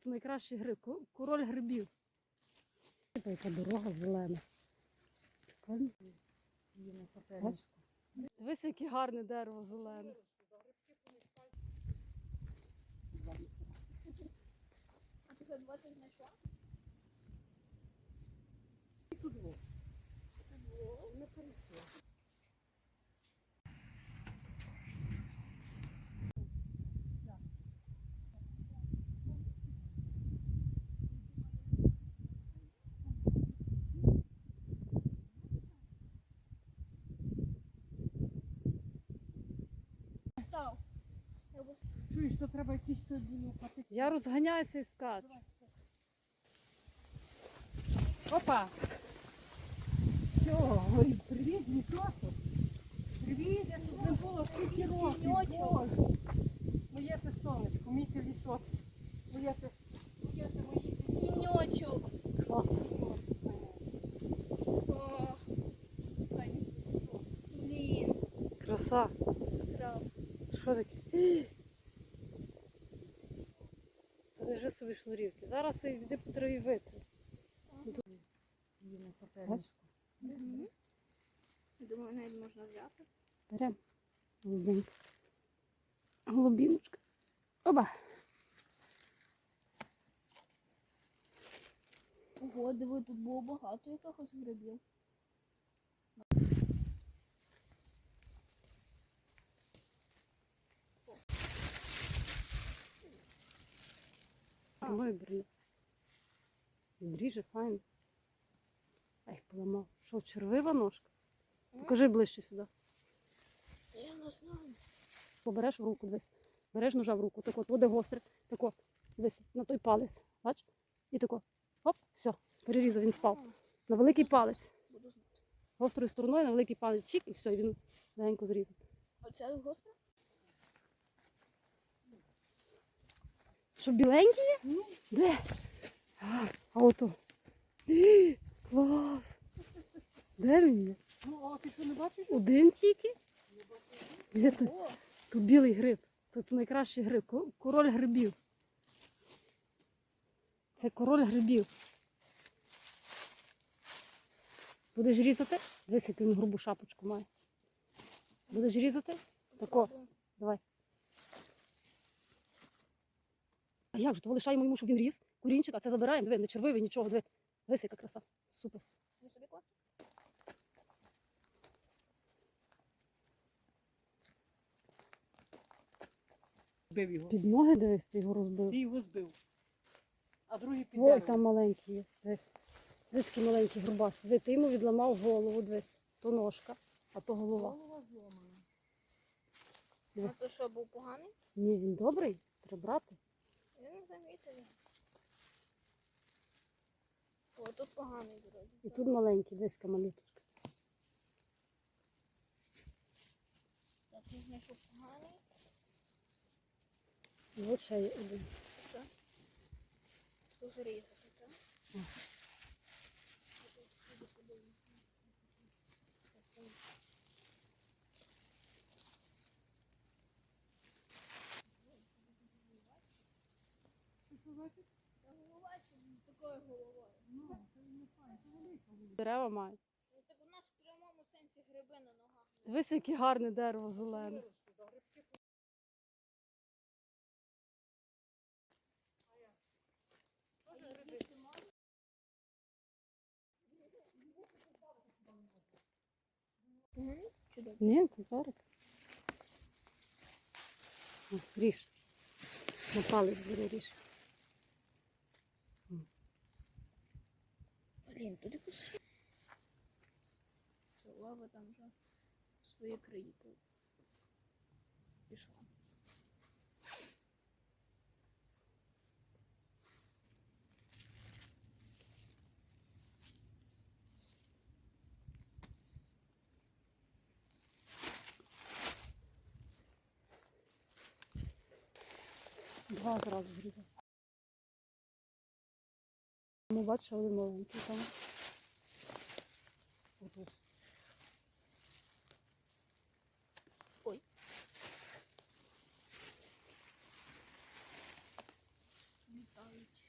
Тут найкращий гриб, король грибів. Ось Яка дорога зелена. Прикольно. Дивись, яке гарне дерево зелене. А ти за 20 знайшла? Став. Чуєш, то треба якісь тоді лопати. Я розганяюся і скачу. Опа! Все, говорить, привіт, лісосу. Привіт, я тут не було скільки років. Боже. Моє те сонечко, мій ти лісок. Моє те, моє те мої ти Тіньочок. клас. Краса. Що собі шнурівки. Зараз йди по траві витри. Її на Думаю, навіть можна взяти. Беремо. Голубенька. Голубіночка. Оба. Ого, диви, тут було багато якихось грибів. Ой, блін. Дріже, файно. А їх поламав. Що, червива ножка? Покажи ближче сюди. Я не знаю. Побереш в руку, дивись. Береш ножа в руку, так от, буде гостре. Так от, дивись, на той палець. Бач? І тако. Оп, все, перерізав, він впав. На великий палець. Гострою стороною на великий палець. Чик, і все, і він легенько зрізав. Оце гостра? Що, біленький є? Де? А, а ото. Клас! Де він є? Ну, а ти що не бачиш? Один тільки? Є тут, тут білий гриб. Тут найкращий гриб. Король грибів. Це король грибів. Будеш різати? Дивись, яку він грубу шапочку має. Будеш різати? Тако. Давай. А як же? То лишаємо йому, щоб він ріс. Курінчик, а це забираємо. Диви, не червивий, нічого. Диви. Дивись, яка краса. Супер. собі класно? Його. Під ноги дивись, ти його розбив. Ти його збив. А другий під Ой, дерево. там маленький є. Дивись. Дивись, який маленький грубас. Ви ти йому відламав голову, дивись. То ножка, а то голова. Голова зломана. А то що, був поганий? Ні, він добрий, треба брати. Я не замітив. О, тут поганий вроді. І тут маленький, яка малюточка. Так, я знайшов поганий. І от ще є один. Все. Тут різати, так? Я голова з такою головою. Дерева мають. Ну, Так у нас в прямому сенсі гриби на ногах. Дивись, яке гарне дерево зелене. Ні, козарик. О, Ріж. На палець бери ріж. Блін, тут якось. Це лава там вже в свої краї пу- пішла. Два зразу зрізав. Ну, бачу, один маленький там. Ой. Літають.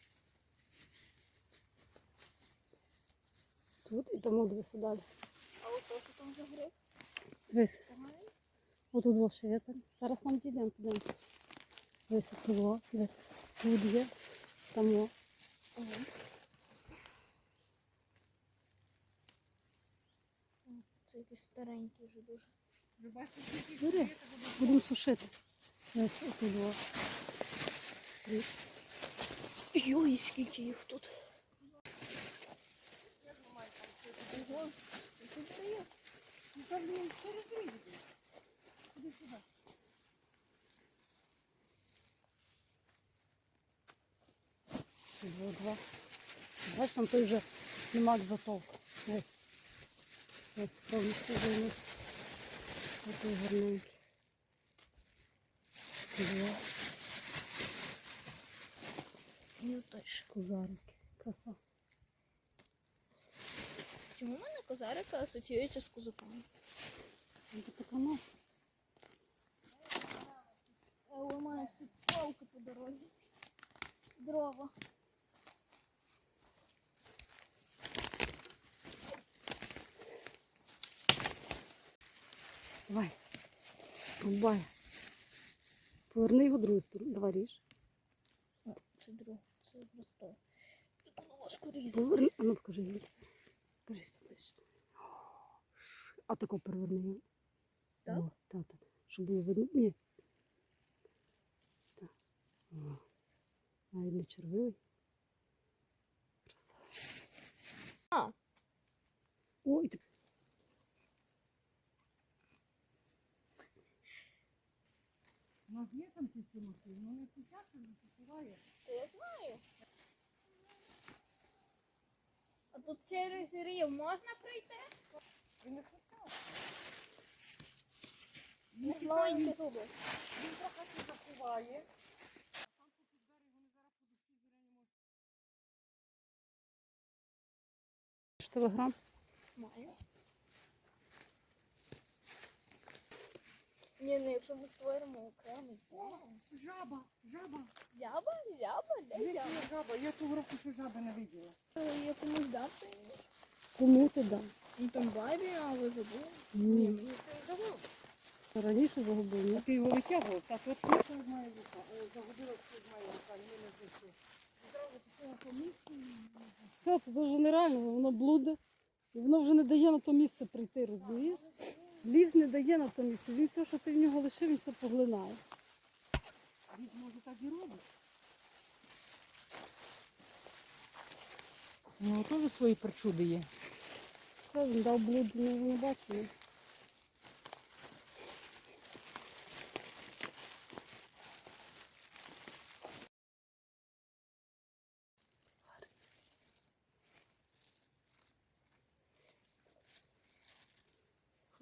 Тут і тому дивися далі. А от то що там за гри? Дивись. Отут вовше там. Зараз нам дійдемо, підемо. Дивись, того, дивись. Тут є. Там. Ага. Це якийсь старенький вже дуже. Ви бачите, скільки Бери, квіток буде? будемо сушити. Дивись, отут о. Йой, скільки їх тут. Ого, тут дає. Ну, там, блін, через рік. Іди сюди. Два, два. Бачиш, там той вже слімак затовк. Ось. Ось повністю зайняв. Такий гарненький. Два Ну теж. козарики. Краса. Чому в мене козарика асоціюється з козаками? Ну, то така Я ламаю всі палки по дорозі. Дрова. Давай. Рубай. Поверни його другу сторону. Давай ріж. Це друг, це просто. Важко різати. Поверни. А ну покажи її. Покажи сюди. А тако переверни його. Так? О, та, та. Щоб було видно. Ні. Так. О. Навіть не червивий. Краса. А. О, і ти. У нас є там ті сумки, ну не печатка, не посуває. Я знаю. А тут через рів можна прийти? Він не печатка. Ну, Маленькі зуби. Він трохи не заховає. А там попід берег вони зараз по душі зелені можуть. Що телеграм? Маю. Ні, ну якщо ми створимо окремий план. Жаба, жаба. Зяба? Зяба? Де Є зяба? жаба. Я того року ще жаби не виділа. Е, Я комусь дати. Кому ти дам? Ну там бабі, а ви забули? Ні. мені це не давав. Раніше загубив, ні? Ти його витягував? Так, от я це має рука. О, Загубила, що має рука, ні, не знайшов. Зразу такого по. Все, це вже нереально, воно блуде. І воно вже не дає на то місце прийти, розумієш? Ліс не дає на то місце. Він все, що ти в нього лишив, він все поглинає. Він може так і робить. Ну, теж свої причуди є. Що він дав блуд, ми його не бачили.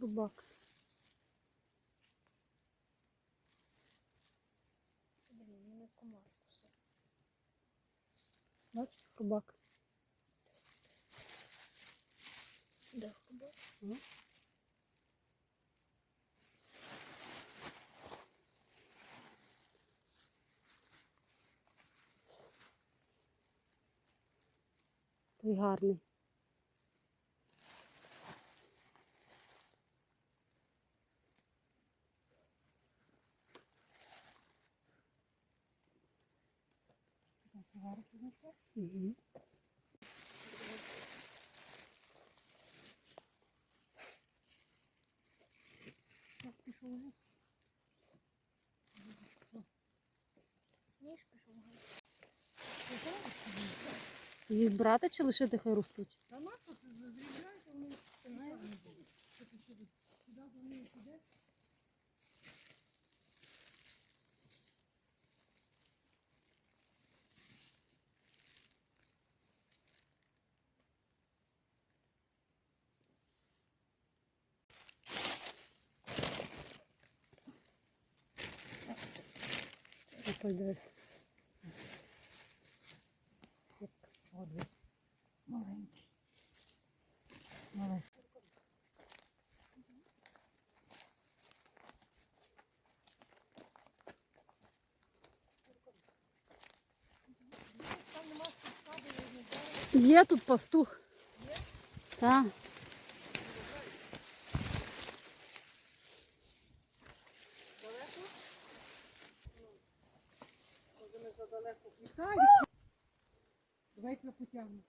Хрубак. Блін, мене комар кусав. Бачиш, хрубак. Де хіба? Ну. Той гарний. Ніж пішов. Їх брати чи лишити хай ростуть? Та нащо ти зазрібляєш, вони Ти знаєш? Що ти сюди? Сюди до неї підеш? А той дивись. О, дивись. Маленький. Маленький. Там нема спосади, не дерева. Є тут пастух. Так. Може ми задалеко Віталій. Давай тебе потягну.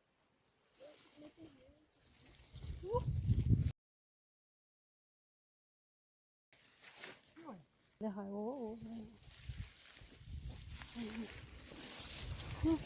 Лягай. О, о, о.